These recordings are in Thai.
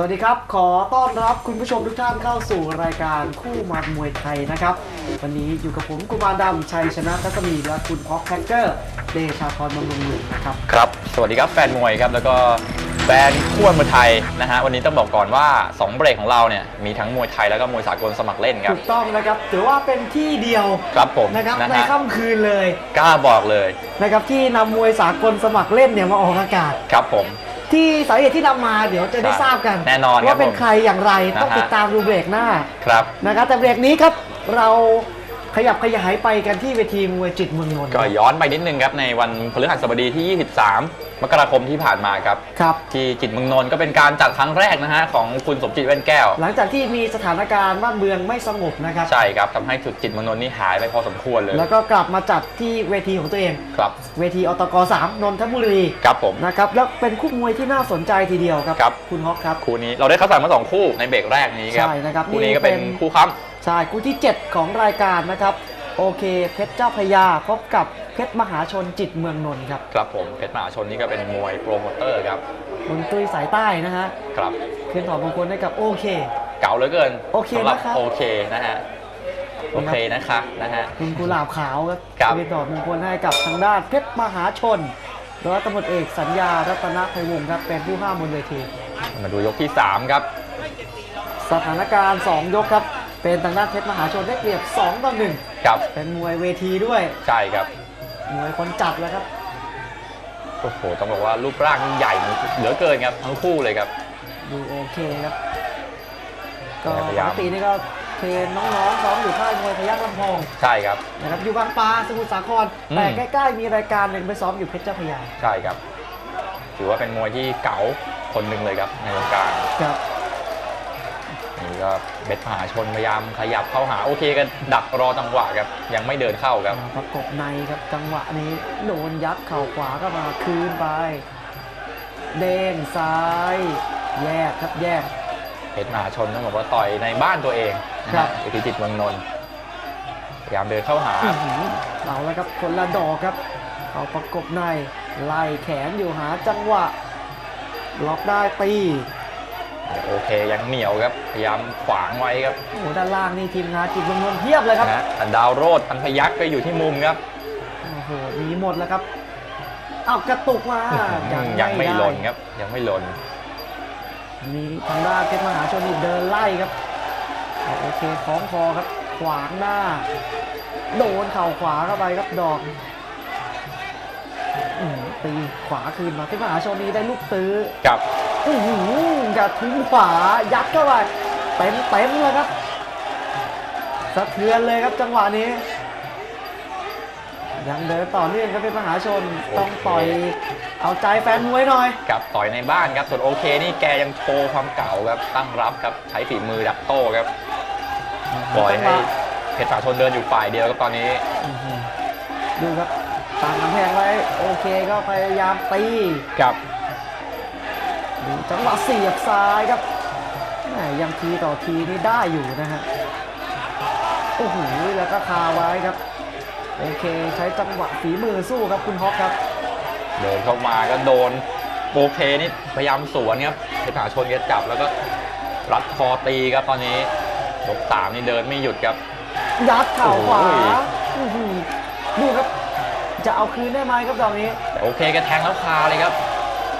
สวัสดีครับ ขอต้อนรับคุณผู้ชมทุกท่านเข้าสู่รายการคู่มัดมวยไทยนะครับ วันนี้อยู่กับผมกุมารดำชัยชนะทัศมีและคุณพ็อกแคคเกอร์เดชาพรบำรุงหลวงนะครับ ครับ สวัสดีครับแฟนมวยครับ แล้วก็แฟนคู่มวยไทยนะฮะ วันนี้ต้องบอกก่อนว่า 2 เบรกของเราเนี่ย มีทั้งมวยไทยแล้วก็มวยสากลสมัครเล่นครัถูบกต้องนะครับ ถือว่าเป็นที่เดียวครับผมนะครับนะในฮะค่ำคืนเลย กล้าบอกเลยนะครับที่นำมวยสากลสมัครเล่นเนี่ยมาออกอากาศ ครับผม ที่สาเหตุที่นำมาเดี๋ยวจะได้ใช่ทราบกันแน่นอนครับว่าเป็นผมใครอย่างไรต้องนะฮะ ติดตามดูเบรกหน้าครับ นะครับแต่เบรกนี้ครับเรา ขยับขยายไปกันที่เวทีมวยจิตเมืองนนท์ ก็ย้อนไปนิดนึงครับในวันพฤหัสบดีที่ 23 มกราคมที่ผ่านมาครับ ครับ ที่จิตรเมืองนนท์ก็เป็นการจัดครั้งแรกนะฮะของคุณสมจิตแว่นแก้ว หลังจากที่มีสถานการณ์บ้านเมืองไม่สงบนะครับ ใช่ครับทำให้จุดจิตรเมืองนนท์นี่หายไปพอสมควรเลย แล้วก็กลับมาจัดที่เวทีของตัวเอง ครับ เวทีอตก3นนทบุรี ครับผม นะครับแล้วเป็นคู่มวยที่น่าสนใจทีเดียวครับ ครับ คุณฮอกครับ คู่นี้เราได้คัดสรรมาสองคู่ในเบรกแรกนี้ครับใช่นะครับคู่นี้นี่ก็เป็นเป็นคู่ค้ำใช่คู่ที่ 7 ของรายการนะครับ โอเค เพชรเจ้าพระยาพบกับเพชรมหาชนจิตเมืองนนท์ครับครับผมเพชรมหาชนนี่ก็เป็นมวยโปรโมเตอร์ครับบนตุ้ยสายใต้นะฮะครับเพียนถอดมงคลให้กับโอเค เก่าเหลือเกินโอเคสำหรันะครับโอเคนะฮะโอเคนะคะนะฮะคุณกุหลาบขาวครับครับเพียนถอดมงคลให้กับทางด้านเพชรมหาชนร้อยตำรวจเอกสัญญารัตนภัยวงศ์ครับเป็นผู้ห้ามบนเวทีมาดูยกที่ 3 ครับ สถานการณ์ 2 ยกครับ เป็นทางด้านเพชรมหาชนได้เปรียบ2ต่อครับ1เป็นมวยเวทีด้วย ใช่ครับ มวยคนจัดแล้วครับ โอ้โห ต้องบอกว่ารูปร่างนี่ใหญ่เหลือเกินครับทั้งคู่เลยครับ ดูโอเคครับ ก็พปยายามกตินี่ก็เทรนน้องๆซ้อมอยู่ค่ายมวยพยัคฆ์ลำพอง ใช่ครับ นะครับ อยู่บางปลาสมุทรสาครอืมแต่ใกล้ๆมีรายการหนึ่งไปซ้อมอยู่เพชรเจ้าพระยา ใช่ครับ ถือว่าเป็นมวยที่เก๋าคนหนึ่งเลยครับในวงการ ครับนี่ ก็เบ็ดมหาชนพยายามขยับเข้าหาโอเคก็ดักรอจังหวะครับยังไม่เดินเข้าครับประกบในครับจังหวะนี้โดนยัดเข่าขวาก็มาคืนไป เด้งซ้าย แยกครับแยกเพชรมหาชนต้องบอกว่าต่อยในบ้านตัวเองนะครัฮะบอยู่ที่จิตรเมืองนนท์พยายามเดินเข้าหาอื้อหือเอาแล้วครับคนละดอกครับเอาประกบในไล่แขนอยู่หาจังหวะล็อกได้ตี โอเคยังเหนียวครับพยายามขวางไว้ครับโอ้โหด้านล่างนี่ทีมงานจิตเมืองนนท์เพียบเลยครับนะอันดาวโรดอันพยักก็อยู่ที่มุมครับโอ้โหมีหมดแล้วครับเอากระตุกมายังไม่ด้หล่นครับ ยังไม่หล่นมีทางด้านเพชรมหาชนนี่เดินไล่ครับเอาโอเคคล้องคอครับ ขวางหน้า โดนเข่าขวาเข้าไปครับดอกอืมตีขวาคืนมาเพชรมหาชนนี่ได้ลูกตื้อกับ อื้อหือกระทุ้งขวายัดเข้าไปเต็มเต็มๆเลยครับสะเทือนเลยครับจังหวะนี้ ยังเดินต่อเนื่องครับเป็นมหาชนต้องต่อยเอาใจแฟนมวยหน่อยกับต่อยในบ้านครับส่วนโอเคนี่แกยังโชว์ความเก่าครับตั้งรับครับใช้ฝีมือดักโต้ครับปล่อยให้เพชรสาชนเดินอยู่ฝ่ายเดียวครับตอนนี้อื้อหือดูครับตั้งกำแพงไว้โอเคก็พยายามตีกับ ดูจังหวะเสียบซ้ายครับแหมยังทีต่อทีนี่ได้อยู่นะฮะโอ้โหแล้วก็คาไว้ครับ โอเคใช้จังหวะฝีมือสู้ครับคุณฮอกครับ เดินเข้ามาก็โดนโอเคนี่พยายามสวนครับเพชรสาชนแกจับแล้วก็รัดคอตีครับตอนนี้ยกสามนี่เดินไม่หยุดครับ ยัดเข่าขวาโอ้ยอื้อหือดูครับ จะเอาคืนได้ไหมครับดอกนี้ แต่โอเคแกแทงแล้วคาเลยครับ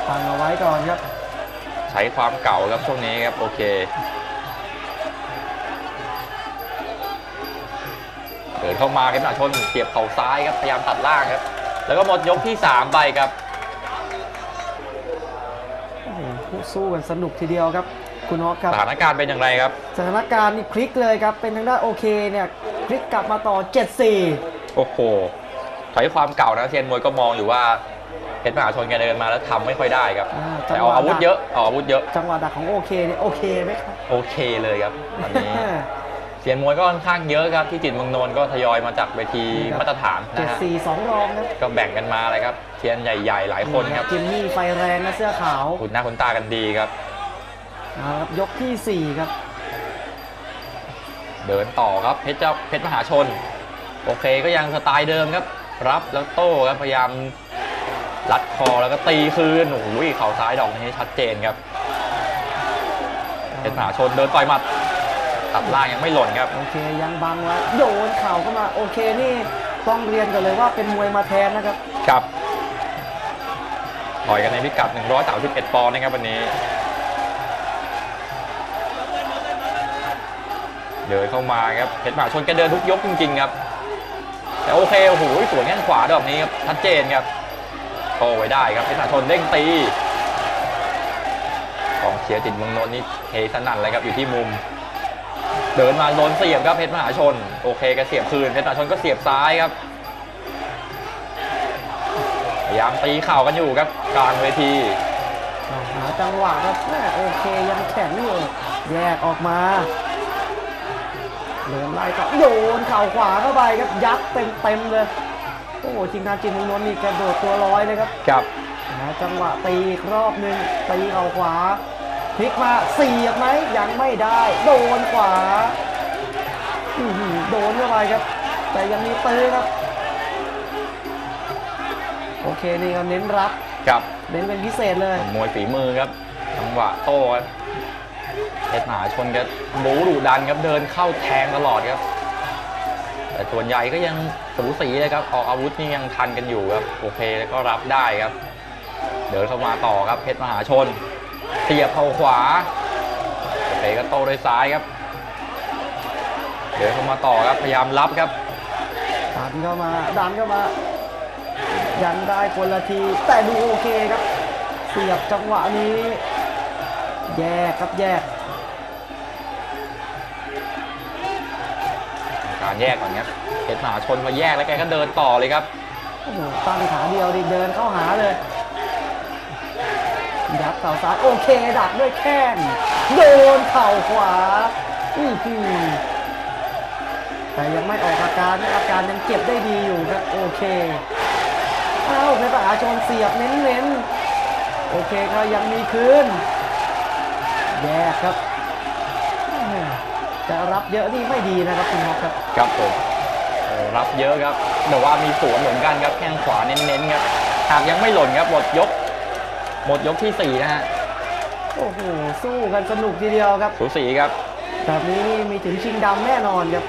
ตั้งเอาไว้ก่อนครับใช้ความเก่าครับช่วงนี้ครับโอเคเดินเข้ามาครับหนาชนเสียบเข่าซ้ายครับพยายามตัดล่างครับ แล้วก็หมดยกที่ 3 ไปครับโอ้โหคู่สู้กันสนุกทีเดียวครับ คุณฮอกครับสถานการณ์เป็นอย่างไรครับ สถานการณ์นี่พลิกเลยครับ เป็นทางด้านโอเคเนี่ยพลิกกลับมาต่อ 7-4 โอ้โหใช้ความเก่านะเซียนมวยก็มองอยู่ว่าเพ ชรมหาชนแกเดินมาแล้วทำไม่ค่อยได้ครับ อ่าแต่ออกอาวุธเยอะออกอาวุธเยอะจังหวะดักของโอเคเนี่ยโอเคไหมครับโอเคเลยครับอันนี้เซียนมวยก็ค่อนข้างเยอะครับที่จิตรเมืองนนท์ก็ทยอยมาจากเวทีครับมาตรฐานเจ็นะดฮะสี่สองรองครับก็แบ่งกันมาเลยครับเซียนใหญ่ๆ หลายคนครับจิมมี่ไฟแรงนะเสื้อขาวคุณหน้าคุณตากันดีครับ เอาครับยกที่สี่ครับเดินต่อครับเพชรเจ้าเพชรมหาชน โอเคก็ยังสไตล์เดิมครับ รับแล้วโต้ครับพยายาม รัดคอแล้วก็ตีคืนโอ้โหเข่าซ้ายดอกนี้ชัดเจนครับชรมหาชนเดินต่อยหมัดตัดล่างยังไม่หล่นครับ โอเคยังบังไว้โยนเข่าเข้ามาโอเคนี่ต้องเรียนกันเลยว่าเป็นมวยมาแทนนะครับครับต่อยกันในพิกัด 131 ปอนด์นะครับวันนี้ เดินเข้ามาครับเพชรมหาชนแกเดินทุกยกจริงๆครับ แต่โอเคโอ้โหสวนแข้งขวาดอกนี้ครับชัดเจนครับ โตไว้ได้ครับเพชรมหาชนเด้งตีกองเชียร์ติดเมืองนนท์นี่เฮสนั่นเลยครับอยู่ที่มุม เดินมาโดนเสียบครับเพชรมหาชน โอเคก็เสียบคืนเพชรมหาชนก็เสียบซ้ายครับพยายามตีเข่ากันอยู่ครับกลางเวทีหาจังหวะครับแม่โอเคยังแข็งอยู่แยกออกมาเดินไล่ก็โยนเข่าขวาเข้าไปครับยัดเต็มเต็มเลย โอ้โหทีมงานจินเมืองนนท์นี่กระโดดตัวลอยเลยครับครับหาจังหวะตีอีกรอบหนึ่งตีเข่าขวาพลิกมาเสียบไหมยังไม่ได้ โดนขวาอื้อหือโดนเข้าไปครับ แต่ยังมีตื้อครับ โอเคนี่ก็เน้นรับ ครับเน้นเป็นพิเศษเลย มวยฝีมือครับจังหวะโต้ครับเพชรมหาชนก็บูดุดันครับเดินเข้าแทงตลอดครับ แต่ส่วนใหญ่ก็ยังสูสีเลยครับ ออกอาวุธนี่ยังทันกันอยู่ครับ โอเคแล้วก็รับได้ครับ เดินเข้ามาต่อครับเพชรมหาชนเสียบเข้าขวาโอเคก็โต้ด้วยซ้ายครับ เดินเข้ามาต่อครับพยายามรับครับดันเข้ามาดันเข้ามา ยังได้คนละที แต่ดูโอเคครับ เสียบจังหวะนี้ แยกครับแยก แยกก่อนครับเพชรมหาชนมาแยกแล้วแกก็เดินต่อเลยครับโอ้โหตั้งขาเดียวดิเดินเข้าหาเลยยัดเข่าซ้ายโอเคดักด้วยแข้งโดนเข่าขวาอื้อหือแต่ยังไม่ออกอาการนะอาการยังเก็บได้ดีอยู่ครับโอเคเอ้าเพชรมหาชนเสียบเน้นๆโอเคก็ยังมีคืนแยกครับ จะรับเยอะนี่ไม่ดีนะครับคุณฮอกครับครับผมโอ้รับเยอะครับแต่ว่ามีสวนเหมือนกันครับแข้งขวาเน้นๆครับหากยังไม่หล่นครับหมดยก หมดยกที่สี่นะฮะโอ้โหสู้กันสนุกทีเดียวครับสูสีครับแบบนี้นี่มีถึงชิงดำแน่นอนครับ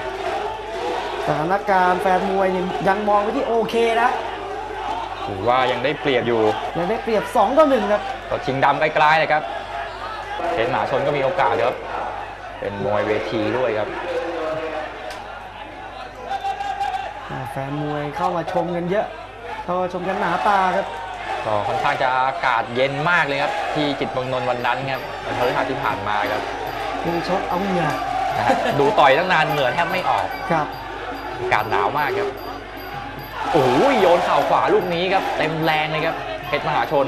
สถานการณ์แฟนมวยนี่ยังมองไปที่โอเคนะถือว่ายังได้เปรียบอยู่ยังได้เปรียบ2ต่อ1ครับก็ชิงดำใกล้ๆเลยครับเพชรมหาชนก็มีโอกาสครับ เป็นมวยเวทีด้วยครับอ่าแฟนมวยเข้ามาชมกันเยอะ เข้ามาชมกันหนาตาครับก็ค่อนข้างจะอากาศเย็นมากเลยครับ ที่จิตรเมืองนนท์วันนั้นครับวันพฤหัสที่ผ่านมาครับคือชกเอาเหงื่อนะฮะดูต่อยตั้งนานเหงื่อแทบไม่ออกครับอากาศหนาวมากครับโอ้โหโยนเข่าขวาลูกนี้ครับ เต็มแรงเลยครับเพชรมหาชน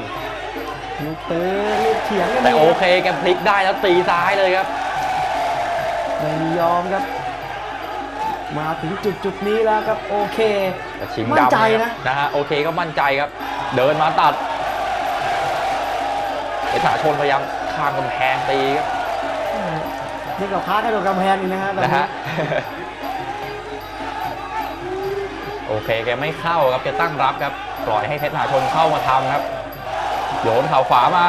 ลูกตื้อลูกเถียงกันแต่ดีโอเคแกพลิกได้แล้วตีซ้ายเลยครับ ไม่มียอมครับ มาถึงจุดจุดๆนี้แล้วครับโอเคแต่ชิงมั่นดำใจเยนะนะฮะโอเคก็มั่นใจครับ เดินมาตัดเพชรมหาชนพยายามข้ามกำแพงตีครับนี่ก็พ้ากระโดดกำแพงอีกนะฮะแบบนะนี้ฮะโอเคแกไม่เข้าครับแกตั้งรับครับปล่อยให้เพชรมหาชนเข้ามาทำครับโยนเข่าขวามา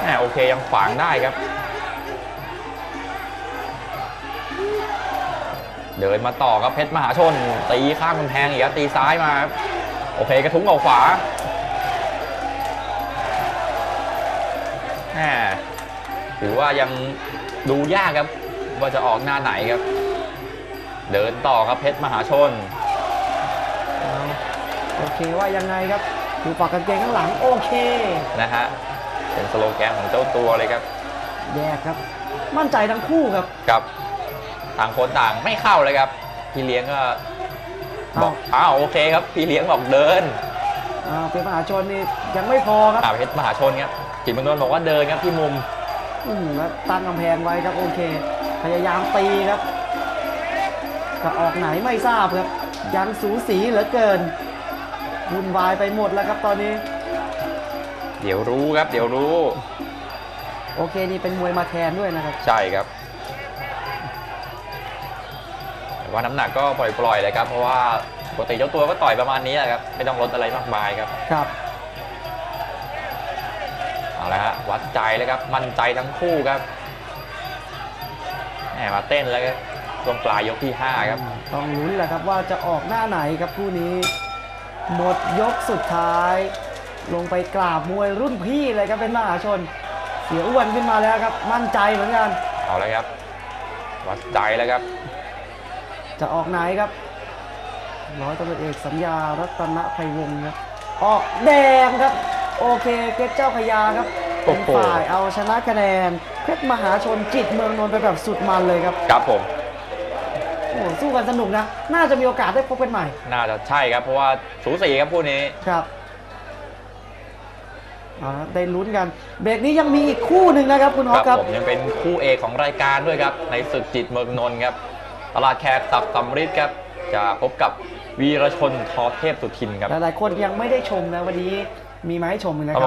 แหมโอเคยังขวางได้ครับ เดินมาต่อครับเพชรมหาชน ตีข้ามกำแพงอีกครับตีซ้ายมาครับโอเคกระทุ้งเข่าขวาแหมถือว่ายังดูยากครับ ว่าจะออกหน้าไหนครับ เดินต่อครับเพชรมหาชนเอาโอเคว่ายังไงครับดูปากกางเกงข้างหลังโอเคนะฮะเป็นสโลแกนของเจ้าตัวเลยครับ แยกครับ มั่นใจทั้งคู่ครับกับ ต่างคนต่างไม่เข้าเลยครับ พี่เลี้ยงก็บอกเอาอ้าวโอเคครับ พี่เลี้ยงบอกเดินอ่าเป็นมหาชนนี่ยังไม่พอครับอ่าเพชรมหาชนครับจิตรเมืองนนท์บอกว่าเดินครับที่มุมอืมแล้วตั้งกำแพงไว้ครับโอเค พยายามตีครับจะออกไหนไม่ทราบครับ ยังสูสีเหลือเกินวุ่นวายไปหมดแล้วครับตอนนี้ เดี๋ยวรู้ครับ เดี๋ยวรู้ โอเคนี่เป็นมวยมาแทนด้วยนะครับ ใช่ครับ แต่ว่าน้ำหนักก็ปล่อยๆเลยครับ เพราะว่าปกติเจ้าตัวก็ต่อยประมาณนี้แหละครับ ไม่ต้องลดอะไรมากมายครับ ครับ เอาละฮะวัดใจเลยครับ มั่นใจทั้งคู่ครับแหมมาเต้นแล้วครับช่วงปลายยกที่ 5 ครับ ต้องลุ้นแหละครับว่าจะออกหน้าไหนครับคู่นี้ หมดยกสุดท้าย ลงไปกราบมวยรุ่นพี่เลยครับเป็นมหาชน เสียอ้วนขึ้นมาแล้วครับ มั่นใจเหมือนกัน เอาเลยครับ วัดใจแล้วครับ จะออกไหนครับร้อยตำรวจเอกสัญญารัตนภัยวงศ์ครับออกแดงครับ โอเคเพชรเจ้าพระยาครับเป็นโอ้โหฝ่ายเอาชนะคะแนนเพชรมหาชนจิตเมืองนนท์ไปแบบสุดมันเลยครับครับผมโอ้โหสู้กันสนุกนะ น่าจะมีโอกาสได้พบกันใหม่ น่าจะใช่ครับ เพราะว่าสูสีครับคู่นี้ครับเอาละได้ลุ้นกัน เบรกนี้ยังมีอีกคู่หนึ่งนะครับคุณฮคอรักครับผมยังเป็นคู่เอกของรายการด้วยครับ ในศึกจิตเมืองนนท์ครับ ตลาดแขกตับสำริดครับจะพบกับวีรชนทอเทพสุทินครับ หลายๆคนยังไม่ได้ชมนะวันนี้มีมาให้ชมนะครับ